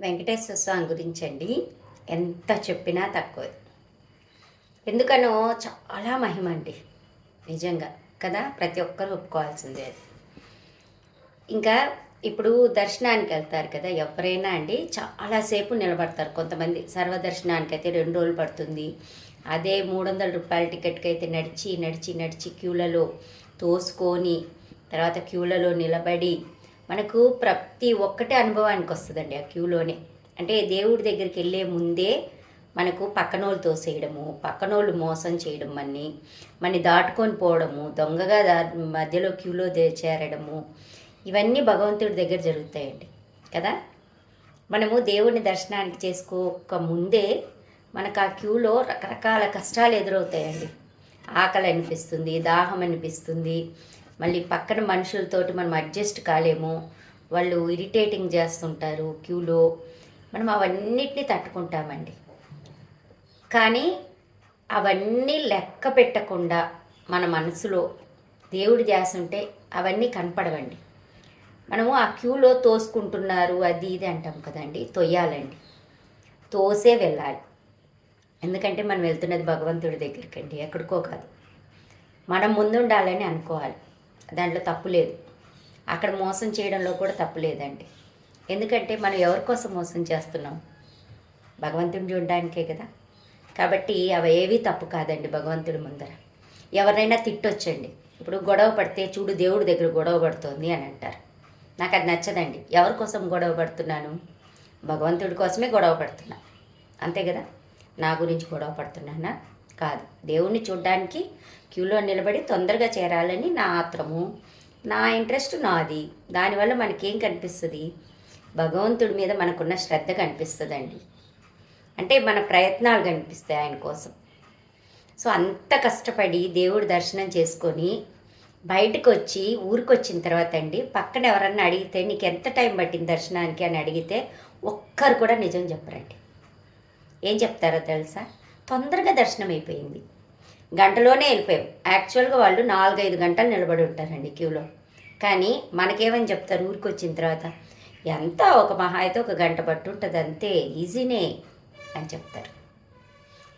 వెంకటేశ్వర స్వామి గురించి అండి ఎంత చెప్పినా తక్కువ ఎందుకనో చాలా మహిమ అండి నిజంగా. కదా? ప్రతి ఒక్కరు ఒప్పుకోవాల్సిందే అది. ఇంకా ఇప్పుడు దర్శనానికి వెళ్తారు కదా? ఎవరైనా అండి చాలాసేపు నిలబడతారు. కొంతమంది సర్వదర్శనానికి అయితే రెండు రోజులు పడుతుంది. అదే మూడు వందల రూపాయల టికెట్కి అయితే నడిచి నడిచి నడిచి క్యూలలో తోసుకొని తర్వాత క్యూలలో నిలబడి మనకు ప్రతి ఒక్కటే అనుభవానికి వస్తుందండి ఆ క్యూలోనే. అంటే దేవుడి దగ్గరికి వెళ్ళే ముందే మనకు పక్కనోళ్ళు తోసేయడము పక్కనోళ్ళు మోసం చేయడం అన్ని మన దాటుకొని పోవడము దొంగగా దా మధ్యలో క్యూలో చేరడము ఇవన్నీ భగవంతుడి దగ్గర జరుగుతాయండి. కదా? మనము దేవుడిని దర్శనానికి చేసుకోక ముందే మనకు ఆ క్యూలో రకరకాల కష్టాలు ఎదురవుతాయండి. ఆకలి అనిపిస్తుంది దాహం అనిపిస్తుంది మళ్ళీ పక్కన మనుషులతోటి మనం అడ్జస్ట్ కాలేము. వాళ్ళు ఇరిటేటింగ్ చేస్తుంటారు క్యూలో. మనం అవన్నిటిని తట్టుకుంటామండి. కానీ అవన్నీ లెక్క పెట్టకుండా మన మనసులో దేవుడు చేస్తుంటే అవన్నీ కనపడవండి. మనము ఆ క్యూలో తోసుకుంటున్నారు అది ఇది అంటాం కదండి తొయ్యాలండి. తోసే వెళ్ళాలి. ఎందుకంటే మనం వెళ్తున్నది భగవంతుడి దగ్గరికి అండి ఎక్కడికో కాదు. మనం ముందుండాలని అనుకోవాలి. దాంట్లో తప్పు లేదు. అక్కడ మోసం చేయడంలో కూడా తప్పు లేదండి. ఎందుకంటే మనం ఎవరి కోసం మోసం చేస్తున్నాం? భగవంతుడిని చూడడానికే కదా. కాబట్టి అవి ఏవి తప్పు కాదండి భగవంతుడి ముందర. ఎవరినైనా తిట్టొచ్చండి. ఇప్పుడు గొడవ పడితే చూడు దేవుడి దగ్గర గొడవ పడుతోంది అని అంటారు. నాకు అది నచ్చదండి. ఎవరి కోసం గొడవ పడుతున్నాను? భగవంతుడి కోసమే గొడవ పడుతున్నాను అంతే కదా? నా గురించి గొడవ పడుతున్నానా? కాదు. దేవుణ్ణి చూడ్డానికి క్యూలో నిలబడి తొందరగా చేరాలని నా ఆత్రము నా ఇంట్రెస్ట్ నాది. దానివల్ల మనకేం కనిపిస్తుంది? భగవంతుడి మీద మనకున్న శ్రద్ధ కనిపిస్తుందండి. అంటే మన ప్రయత్నాలు కనిపిస్తాయి ఆయన కోసం. సో అంత కష్టపడి దేవుడి దర్శనం చేసుకొని బయటకు వచ్చి ఊరికి వచ్చిన తర్వాత అండి పక్కన ఎవరన్నా అడిగితే నీకు ఎంత టైం పట్టింది దర్శనానికి? అని అడిగితే ఒక్కరు కూడా నిజం చెప్పరండి. ఏం చెప్తారో తెలుసా? తొందరగా దర్శనం అయిపోయింది. గంటలోనే వెళ్ళిపోయాం. యాక్చువల్గా వాళ్ళు నాలుగైదు గంటలు నిలబడి ఉంటారండి క్యూలో. కానీ మనకేమని చెప్తారు? ఊరికి వచ్చిన తర్వాత ఎంత ఒక మహా అయితే ఒక గంట పట్టు ఉంటుంది అంతే ఈజీనే అని చెప్తారు.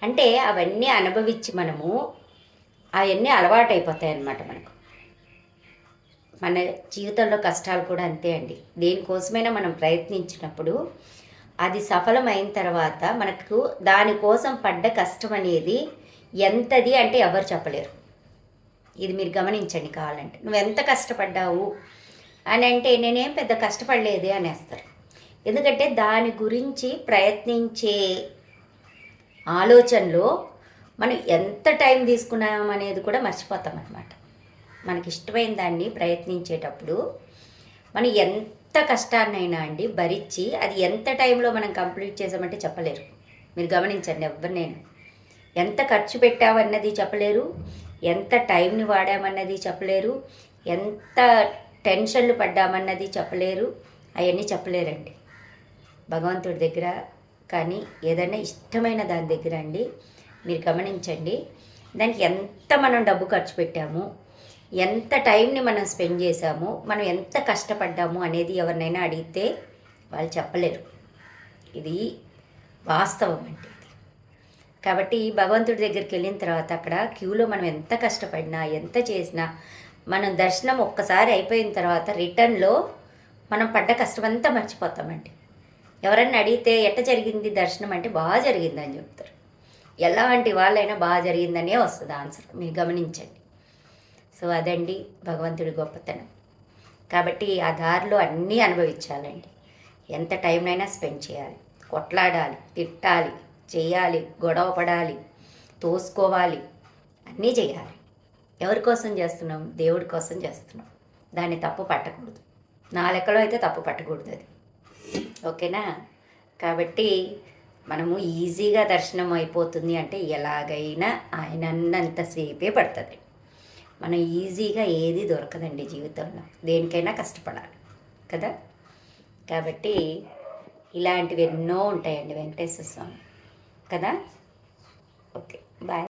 అంటే అవన్నీ అనుభవించి మనము అవన్నీ అలవాటైపోతాయి అన్నమాట మనకు. మన జీవితంలో కష్టాలు కూడా అంతే అండి. దేనికోసమైనా మనం ప్రయత్నించినప్పుడు అది సఫలమైన తర్వాత మనకు దానికోసం పడ్డ కష్టం అనేది ఎంతది అంటే ఎవరు చెప్పలేరు. ఇది మీరు గమనించండి కావాలంటే. నువ్వు ఎంత కష్టపడ్డావు అని అంటే నేనేం పెద్ద కష్టపడలేదే అనేస్తారు. ఎందుకంటే దాని గురించి ప్రయత్నించే ఆలోచనలో మనం ఎంత టైం తీసుకున్నాం అనేది కూడా మర్చిపోతాం అనమాట మనకి ఇష్టమైన దాన్ని ప్రయత్నించేటప్పుడు మనం ఎంత ఎంత కష్టాన్నైనా అండి భరించి అది ఎంత టైంలో మనం కంప్లీట్ చేసామంటే చెప్పలేరు. మీరు గమనించండి ఎవరు నేను ఎంత ఖర్చు పెట్టామన్నది చెప్పలేరు. ఎంత టైంని వాడామన్నది చెప్పలేరు. ఎంత టెన్షన్లు పడ్డామన్నది చెప్పలేరు. అవన్నీ చెప్పలేరండి. భగవంతుడి దగ్గర కానీ ఏదైనా ఇష్టమైన దాని దగ్గర అండి. మీరు గమనించండి. దానికి ఎంత మనం డబ్బు ఖర్చు పెట్టాము ఎంత టైంని మనం స్పెండ్ చేసాము మనం ఎంత కష్టపడ్డాము అనేది ఎవరినైనా అడిగితే వాళ్ళు చెప్పలేరు. ఇది వాస్తవం అండి కాబట్టి భగవంతుడి దగ్గరికి వెళ్ళిన తర్వాత అక్కడ క్యూలో మనం ఎంత కష్టపడినా ఎంత చేసినా మనం దర్శనం ఒక్కసారి అయిపోయిన తర్వాత రిటర్న్లో మనం పడ్డ కష్టమంతా మర్చిపోతామండి. ఎవరన్నా అడిగితే ఎట్ట జరిగింది దర్శనం అంటే బాగా జరిగిందని చెప్తారు. ఎలాంటి వాళ్ళైనా బాగా జరిగిందనే వస్తుంది ఆన్సర్. మీరు గమనించండి. సో అదండి భగవంతుడి గొప్పతనం. కాబట్టి ఆ దారిలో అన్నీ అనుభవించాలండి. ఎంత టైంనైనా స్పెండ్ చేయాలి. కొట్లాడాలి తిట్టాలి చేయాలి గొడవ పడాలి తోసుకోవాలి అన్నీ చేయాలి. ఎవరి కోసం చేస్తున్నాం? దేవుడి కోసం చేస్తున్నాం. దాన్ని తప్పు పట్టకూడదు. నా లెక్కలో అయితే తప్పు పట్టకూడదు అది. ఓకేనా? కాబట్టి మనము ఈజీగా దర్శనం అయిపోతుంది అంటే ఎలాగైనా ఆయన అన్నంతసేపే పడుతుంది. మనం ఈజీగా ఏది దొరకదండి జీవితంలో. దేనికైనా కష్టపడాలి కదా? కాబట్టి ఇలాంటివి ఎన్నో ఉంటాయండి వెంకటేశ్వర స్వామి కదా? Okay bye.